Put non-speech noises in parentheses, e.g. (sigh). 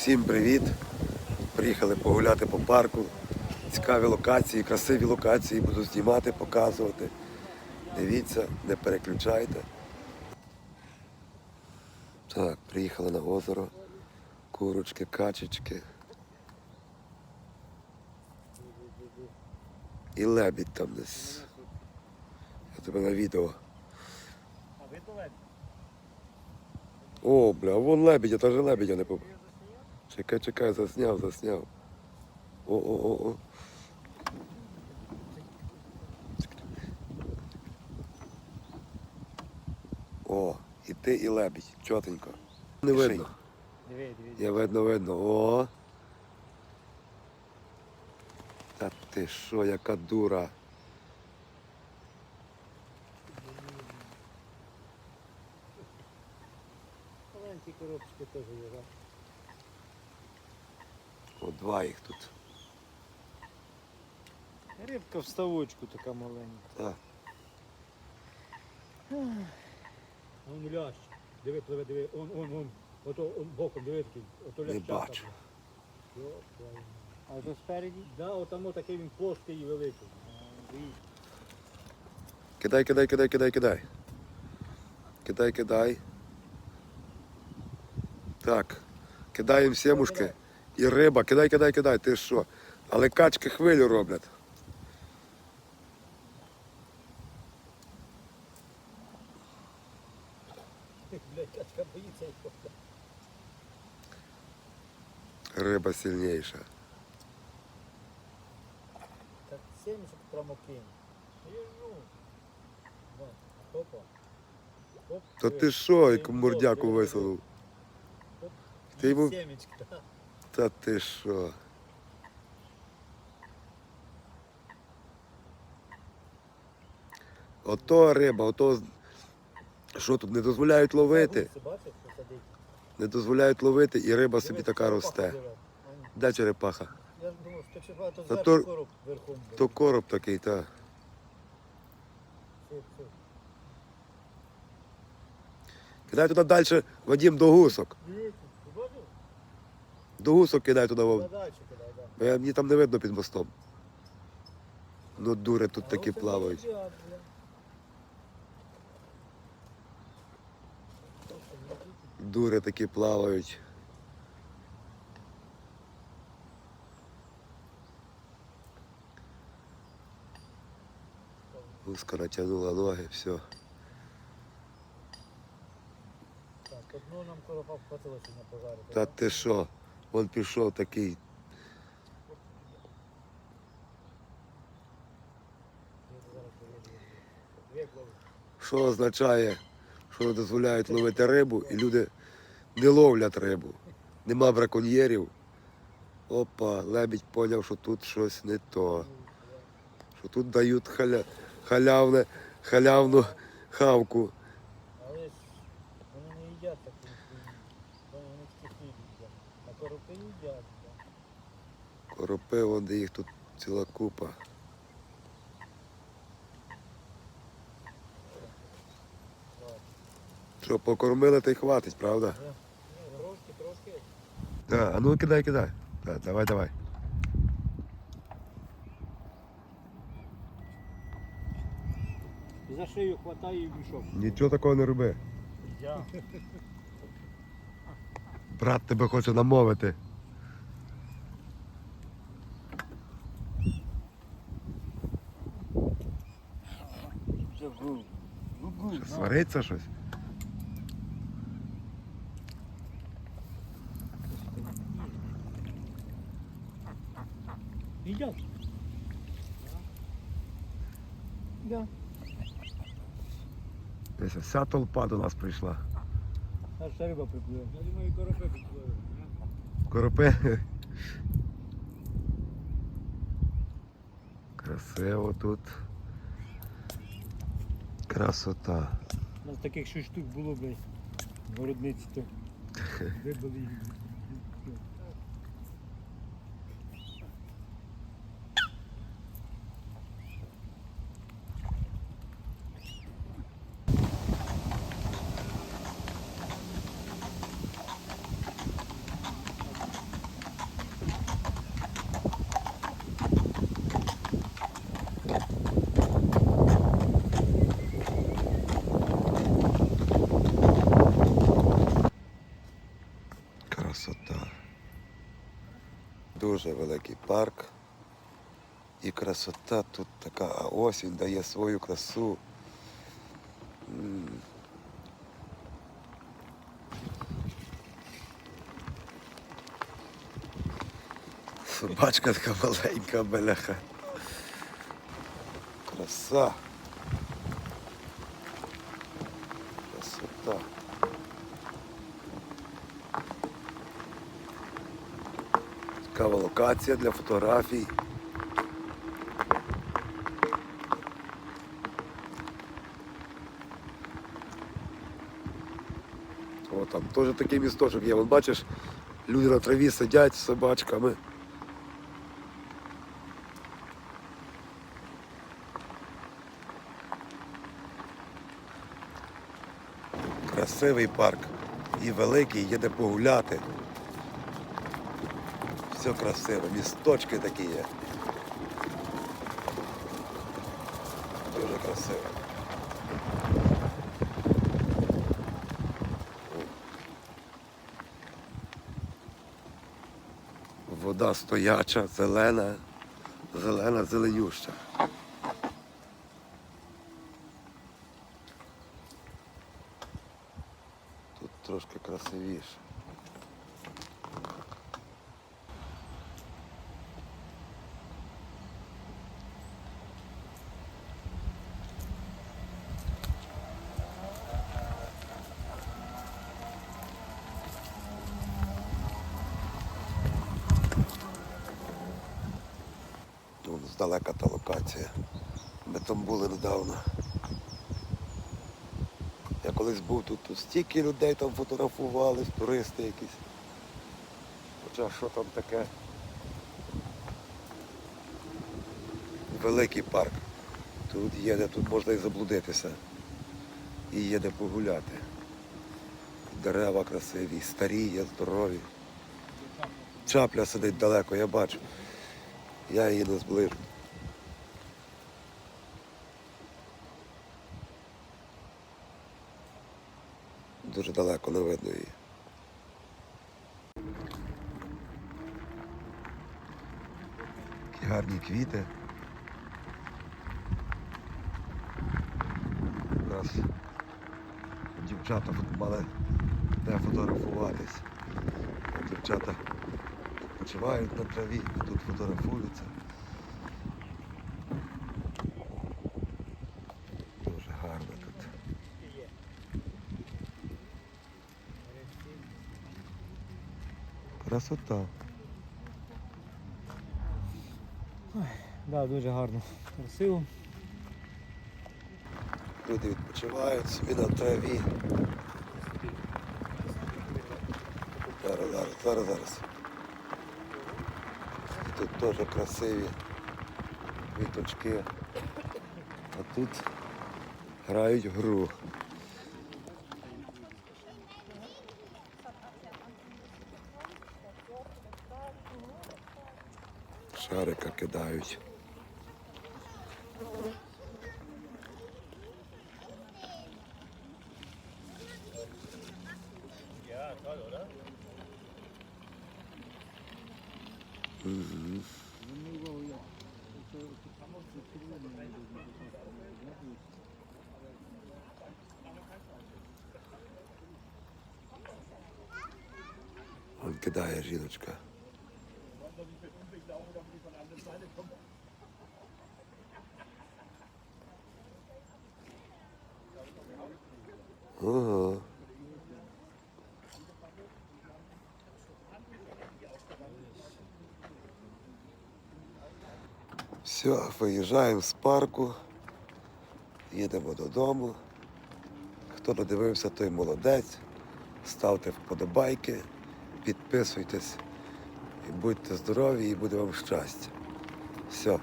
Всім привіт! Приїхали погуляти по парку. Цікаві локації, красиві локації буду знімати, показувати. Дивіться, не переключайте. Так, приїхали на озеро. Курочки, качечки. І лебідь там десь. Я тебе на відео. А ви далеко? О, бля, вон лебідя, та же лебедя не побачив. Чекай, чекай, засняв, засняв. О, о, о, о. О, і ти, і лебідь, чотенько. Не видно. Диви, диви. Я видно, видно. О. Та ти що, яка дура. Маленькі коробочки теж є, так? О, два їх тут. Рибка в ставочку така маленька. Так. Вон лящ. Диви, пливе, диви, он, он, он. Ото он боком, диви такий. Ото Не бачу. А то спереді? Да, отамо такий він плоский і великий. Кидай, кидай, кидай, кидай, кидай. Кидай, кидай. Так. Кидаємо сімушки. І риба. Кидай, кидай, кидай. Ти що? Але качки хвилю роблять. Качка боїться. Риба сильніша. Так 70 прямо кинь. Да. Опа. Оп, Та диви. ти що, яку Диви, мордяку диви, висунув? Оп. Ти йому- Сімечка. Та ти що? Ото риба, ото що тут не дозволяють ловити, не дозволяють ловити, і риба собі така росте. Де черепаха? Я думав, що черепаха, то короб верхом. То короб такий, та. Все, все. Кидай туди далі, Вадим, до гусок. До гусок кидай туди, Вов. Бо я, мені там не видно під мостом. Ну, дури тут такі плавають. Дури такі плавають. Гуска натягнула ноги, все. Так, одну нам коропа вхватило сьогодні пожарити. Та ти що? Вон пішов такий. Що означає, що не дозволяють ловити рибу, і люди не ловлять рибу. Нема браконьєрів. Опа, лебідь поняв, що тут щось не то. Що тут дають халя... халявне, халявну хавку. Але ж вони не їдять таку А коропи їдять. да. Коропи, вон їх тут ціла купа. Що, покормили, та й хватить, правда? Трошки, трошки. Так, а ну кидай, кидай. Так, давай, давай. За шию хватає і в мішок. Нічого такого не роби. Я. Брат тебе хоче намовити. Вгу. Свариться щось? Да. Десь вся толпа до нас прийшла. Аж риба приплює. Я думаю, коропи приплює. Коропи. Красиво тут. Красота. У нас таких шість штук було, блядь, в городниці то. Вибили (laughs) їх. Красота. Дуже великий парк. І красота тут така, а осінь дає свою красу. Собачка така маленька, беляха. Краса. Красота. Цікава локація для фотографій. О, там теж такий місточок є. Вон бачиш, люди на траві сидять з собачками. Красивий парк. І великий, є де погуляти. Все красиво, місточки такі є. Дуже красиво. Вода стояча, зелена, зелена, зеленюща. Тут трошки красивіше. Вон здалека та локація. Ми там були недавно. Я колись був тут, тут стільки людей там фотографувались, туристи якісь. Хоча що там таке? Великий парк. Тут є де, тут можна і заблудитися. І є де погуляти. Дерева красиві, старі, є здорові. Чапля сидить далеко, я бачу. Я її не зближу. Дуже далеко не видно її. Такі гарні квіти. Якраз дівчата мали де фотографуватись. Дівчата почувають на траві, тут фотографуються. Дуже гарно тут. Красота. Да, дуже гарно. Красиво. Люди відпочивають собі на траві. Зараз, зараз, зараз, зараз. І тут теж красиві квіточки. А тут грають гру. Шарика кидають. Он кидає жіночка. Ага. Все, виїжджаємо з парку, їдемо додому. Хто додивився, той молодець. Ставте вподобайки, підписуйтесь і будьте здорові, і буде вам щастя. Все.